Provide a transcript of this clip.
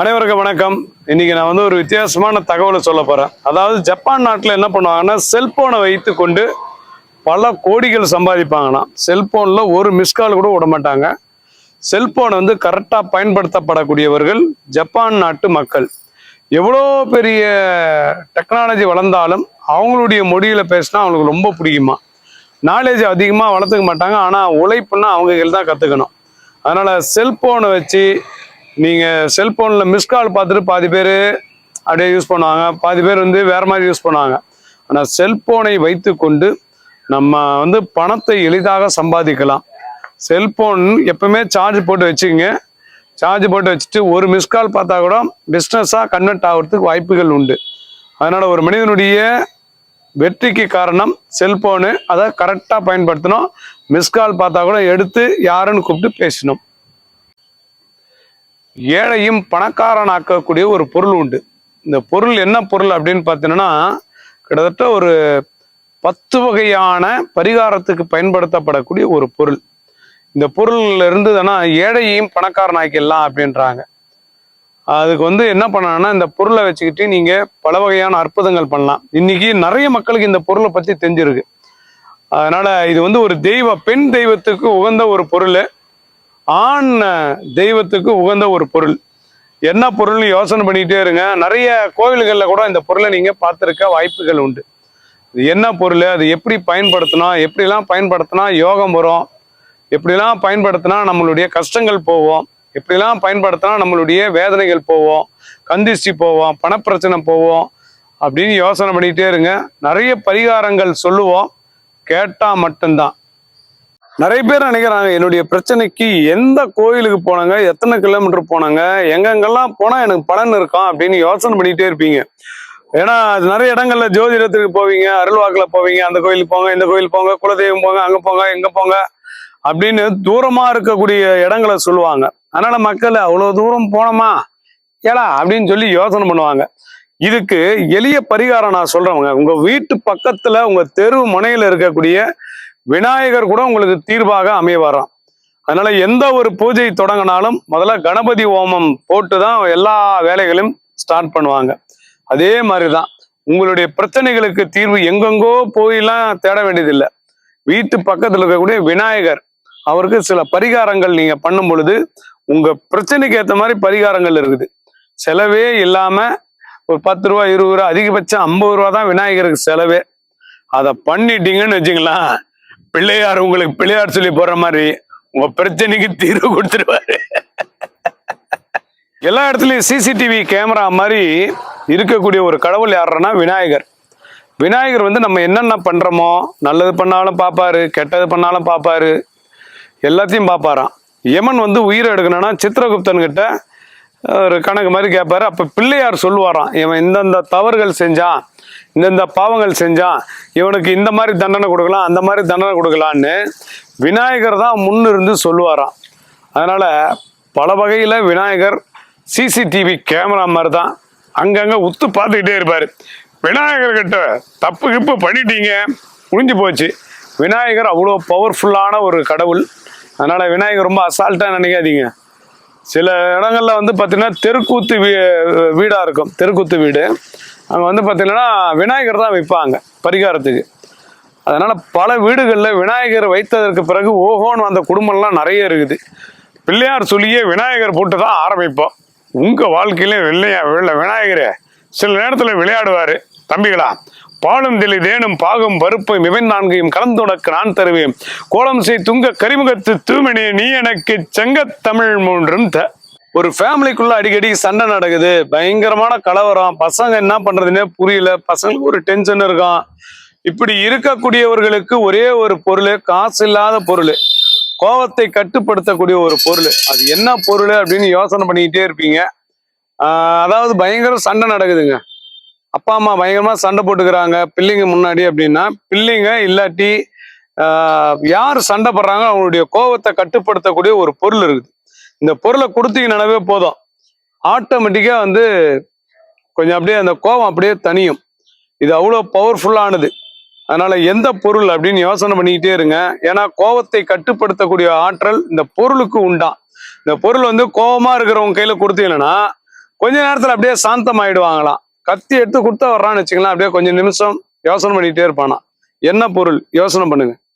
அனைவருக்கும் வணக்கம். இன்னைக்கு நான் வந்து ஒரு வித்தியாசமான தகவலை சொல்ல போறேன். அதாவது ஜப்பான் நாட்டில் என்ன பண்ணுவாங்கன்னா செல்போனை வைத்து கொண்டு பல கோடிகள் சம்பாதிப்பாங்கன்னா செல்போனில் ஒரு மிஸ்கால் கூட விட மாட்டாங்க. செல்போனை வந்து கரெக்டாக பயன்படுத்தப்படக்கூடியவர்கள் ஜப்பான் நாட்டு மக்கள். எவ்வளோ பெரிய டெக்னாலஜி வளர்ந்தாலும் அவங்களுடைய மொழியில் பேசினா அவங்களுக்கு ரொம்ப பிடிக்குமா? நாலேஜ் அதிகமாக வளர்த்துக்க மாட்டாங்க. ஆனால் உழைப்புன்னா அவங்க தான் கற்றுக்கணும் அதனால் செல்போனை வச்சு நீங்கள் செல்ஃபோனில் மிஸ் கால் பார்த்துட்டு பாதி பேர் அப்படியே யூஸ் பண்ணுவாங்க. பாதி பேர் வந்து வேறு மாதிரி யூஸ் பண்ணுவாங்க. ஆனால் செல்ஃபோனை வைத்து கொண்டு நம்ம வந்து பணத்தை எளிதாக சம்பாதிக்கலாம். செல்ஃபோன் எப்பவுமே சார்ஜ் போட்டு வச்சுக்கங்க. சார்ஜ் போட்டு வச்சுட்டு ஒரு மிஸ் கால் பார்த்தா கூட பிஸ்னஸாக கன்வெர்ட் ஆகிறதுக்கு வாய்ப்புகள் உண்டு. அதனால் ஒரு மனிதனுடைய வெற்றிக்கு காரணம் செல்ஃபோனு அதை கரெக்டாக பயன்படுத்தணும். மிஸ் கால் பார்த்தா கூட எடுத்து யாருன்னு கூப்பிட்டு பேசணும். ஏழையும் பணக்காரனாக்கக்கூடிய ஒரு பொருள் உண்டு. இந்த பொருள் என்ன பொருள் அப்படின்னு பார்த்தீங்கன்னா கிட்டத்தட்ட ஒரு பத்து வகையான பரிகாரத்துக்கு பயன்படுத்தப்படக்கூடிய ஒரு பொருள். இந்த பொருள்ல இருந்ததுன்னா ஏழையையும் பணக்காரனாக்கிடலாம் அப்படின்றாங்க. அதுக்கு வந்து என்ன பண்ணணும்னா இந்த பொருளை வச்சுக்கிட்டு நீங்க பல வகையான அற்புதங்கள் பண்ணலாம். இன்னைக்கு நிறைய மக்களுக்கு இந்த பொருளை பத்தி தெரிஞ்சிருக்கு. அதனால இது வந்து ஒரு தெய்வ பெண் தெய்வத்துக்கு உகந்த ஒரு பொருள். ஆண் தெய்வத்துக்கு உகந்த ஒரு பொருள். என்ன பொருள்னு யோசனை பண்ணிகிட்டே இருங்க. நிறைய கோவில்களில் கூட இந்த பொருளை நீங்கள் பார்த்துருக்க வாய்ப்புகள் உண்டு. இது என்ன பொருள்? அது எப்படி பயன்படுத்தினா எப்படிலாம் பயன்படுத்தினா யோகம் வரும்? எப்படிலாம் பயன்படுத்தினா நம்மளுடைய கஷ்டங்கள் போவோம் எப்படிலாம் பயன்படுத்தினா நம்மளுடைய வேதனைகள் போவோம் கந்திஷ்டி போவோம் பணப்பிரச்சனை போவோம் அப்படின்னு யோசனை பண்ணிகிட்டே இருங்க. நிறைய பரிகாரங்கள் சொல்லுவோம். கேட்டால் மட்டும்தான். நிறைய பேர் நினைக்கிறாங்க என்னுடைய பிரச்சனைக்கு எந்த கோயிலுக்கு போனாங்க எத்தனை கிலோமீட்டர் போனாங்க எங்கெங்கெல்லாம் போனா எனக்கு பலன் இருக்கும் அப்படின்னு யோசனை பண்ணிகிட்டே இருப்பீங்க. ஏன்னா அது நிறைய இடங்கள்ல ஜோதிடத்துக்கு போவீங்க அருள்வாக்கில் போவீங்க அந்த கோயிலுக்கு போங்க இந்த கோயில் போங்க குலதெய்வம் போங்க அங்கே போங்க எங்கே போங்க அப்படின்னு தூரமாக இருக்கக்கூடிய இடங்களை சொல்லுவாங்க. அதனால மக்கள் அவ்வளோ தூரம் போனோமா? ஏடா? அப்படின்னு சொல்லி யோசனை பண்ணுவாங்க. இதுக்கு எளிய பரிகாரம் நான் சொல்கிறவங்க உங்கள் வீட்டு பக்கத்தில் உங்கள் தெரு முனையில் இருக்கக்கூடிய விநாயகர் கூட உங்களுக்கு தீர்வாக அமைவாராம். அதனால எந்த ஒரு பூஜை தொடங்கினாலும் முதல்ல கணபதி ஹோமம் போட்டு தான் எல்லா வேலைகளையும் ஸ்டார்ட் பண்ணுவாங்க. அதே மாதிரி தான் உங்களுடைய பிரச்சனைகளுக்கு தீர்வு எங்கெங்கோ போயெல்லாம் தேட வேண்டியதில்லை. வீட்டு பக்கத்தில் இருக்கக்கூடிய விநாயகர் அவருக்கு சில பரிகாரங்கள் நீங்க பண்ணும் பொழுது உங்க பிரச்சனைக்கு ஏற்ற மாதிரி பரிகாரங்கள் இருக்குது. செலவே இல்லாம ஒரு பத்து ரூபா இருபது ரூபா அதிகபட்சம் ஐம்பது ரூபா தான் விநாயகருக்கு செலவே. அதை பண்ணிட்டீங்கன்னு வச்சுங்களேன். பிள்ளையார் உங்களுக்கு பிள்ளையார் சொல்லி போற மாதிரி உங்க பிரச்சனைக்கு தீர்வு கொடுத்துருவாரு. எல்லா இடத்துலயும் சிசிடிவி கேமரா மாதிரி இருக்கக்கூடிய ஒரு கடவுள் யாருன்னா விநாயகர். விநாயகர் வந்து நம்ம என்னென்ன பண்றோமோ நல்லது பண்ணாலும் பார்ப்பாரு கெட்டது பண்ணாலும் பார்ப்பாரு எல்லாத்தையும் பார்ப்பாராம் யமன் வந்து உயிரை எடுக்கணும்னா சித்திரகுப்தன் கிட்ட ஒரு கணக்கு மாதிரி கேட்பாரு அப்போ பிள்ளையார் சொல்லுவாராம் இவன் இந்தந்த தவறுகள் செஞ்சான் இந்தந்த பாவங்கள் செஞ்சான் இவனுக்கு இந்த மாதிரி தண்டனை கொடுக்கலாம் அந்த மாதிரி தண்டனை கொடுக்கலான்னு விநாயகர் தான் முன்னிருந்து சொல்லுவாராம். அதனால் பல வகையில் விநாயகர் சிசிடிவி கேமரா மாதிரி தான் அங்கங்கே உத்து பார்த்துக்கிட்டே இருப்பார். விநாயகர்கிட்ட தப்பு கிப்பு பண்ணிட்டீங்க முடிஞ்சு போச்சு. விநாயகர் அவ்வளோ பவர்ஃபுல்லான ஒரு கடவுள். அதனால் விநாயகர் ரொம்ப அசால்ட்டாக நினைக்காதீங்க. சில இடங்கள்ல வந்து பார்த்தீங்கன்னா தெருக்கூத்து வீ வீடாக இருக்கும். தெருக்கூத்து வீடு. அங்கே வந்து பார்த்தீங்கன்னா விநாயகர் தான் வைப்பாங்க பரிகாரத்துக்கு. அதனால பல வீடுகளில் விநாயகர் வைத்ததற்கு பிறகு ஓஹோன்னு வந்த குடும்பம்லாம் நிறைய இருக்குது. பிள்ளையார் சொல்லியே விநாயகர் போட்டு தான் ஆரம்பிப்போம். உங்கள் வாழ்க்கையில வெள்ளையா வெள்ள விநாயகரே சில நேரத்தில் விளையாடுவார். தம்பிகளா பாலும் தெளி தேனும் பாகும் பருப்பும் இவன் நான்கையும் கலந்துடக்கு நான் தருவேன். கோலம் செய் துங்க கரிமுகத்து தூமணி நீ எனக்கு செங்கத் தமிழ் மூன்றும் த. ஒரு ஃபேமிலிக்குள்ள அடிக்கடி சண்டை நடக்குது. பயங்கரமான கலவரம். பசங்க என்ன பண்றதுன்னே புரியல. பசங்களுக்கு ஒரு டென்ஷன் இருக்கும். இப்படி இருக்கக்கூடியவர்களுக்கு ஒரே ஒரு பொருள் காசு இல்லாத பொருள். கோவத்தை கட்டுப்படுத்தக்கூடிய ஒரு பொருள். அது என்ன பொருள் அப்படின்னு யோசனை பண்ணிக்கிட்டே இருப்பீங்க. அதாவது பயங்கர சண்டை நடக்குதுங்க. அப்பா அம்மா பயங்கரமா சண்டை போட்டுக்கிறாங்க. பிள்ளைங்க முன்னாடி அப்படின்னா பிள்ளைங்க இல்லாட்டி யார் சண்டை போடுறாங்க அவங்களுடைய கோவத்தை கட்டுப்படுத்தக்கூடிய ஒரு பொருள் இருக்குது. இந்த பொருளை கொடுத்தீங்கன்னாவே போதும். ஆட்டோமேட்டிக்காக வந்து கொஞ்சம் அப்படியே அந்த கோவம் அப்படியே தனியும் இது அவ்வளோ பவர்ஃபுல்லானது அதனால எந்த பொருள் அப்படின்னு யோசனை பண்ணிக்கிட்டே இருங்க. ஏன்னா கோவத்தை கட்டுப்படுத்தக்கூடிய ஆற்றல் இந்த பொருளுக்கு உண்டாம் இந்த பொருள் வந்து கோவமா இருக்கிறவங்க கையில கொடுத்தீங்கன்னா கொஞ்ச நேரத்தில் அப்படியே சாந்தம் ஆயிடுவாங்களாம் கத்தி எடுத்து கொடுத்தா வர்றான்னு வச்சுக்கலாம் அப்படியே கொஞ்சம் நிமிஷம் யோசனை பண்ணிகிட்டே இருப்பானா. என்ன பொருள்? யோசனை பண்ணுங்க.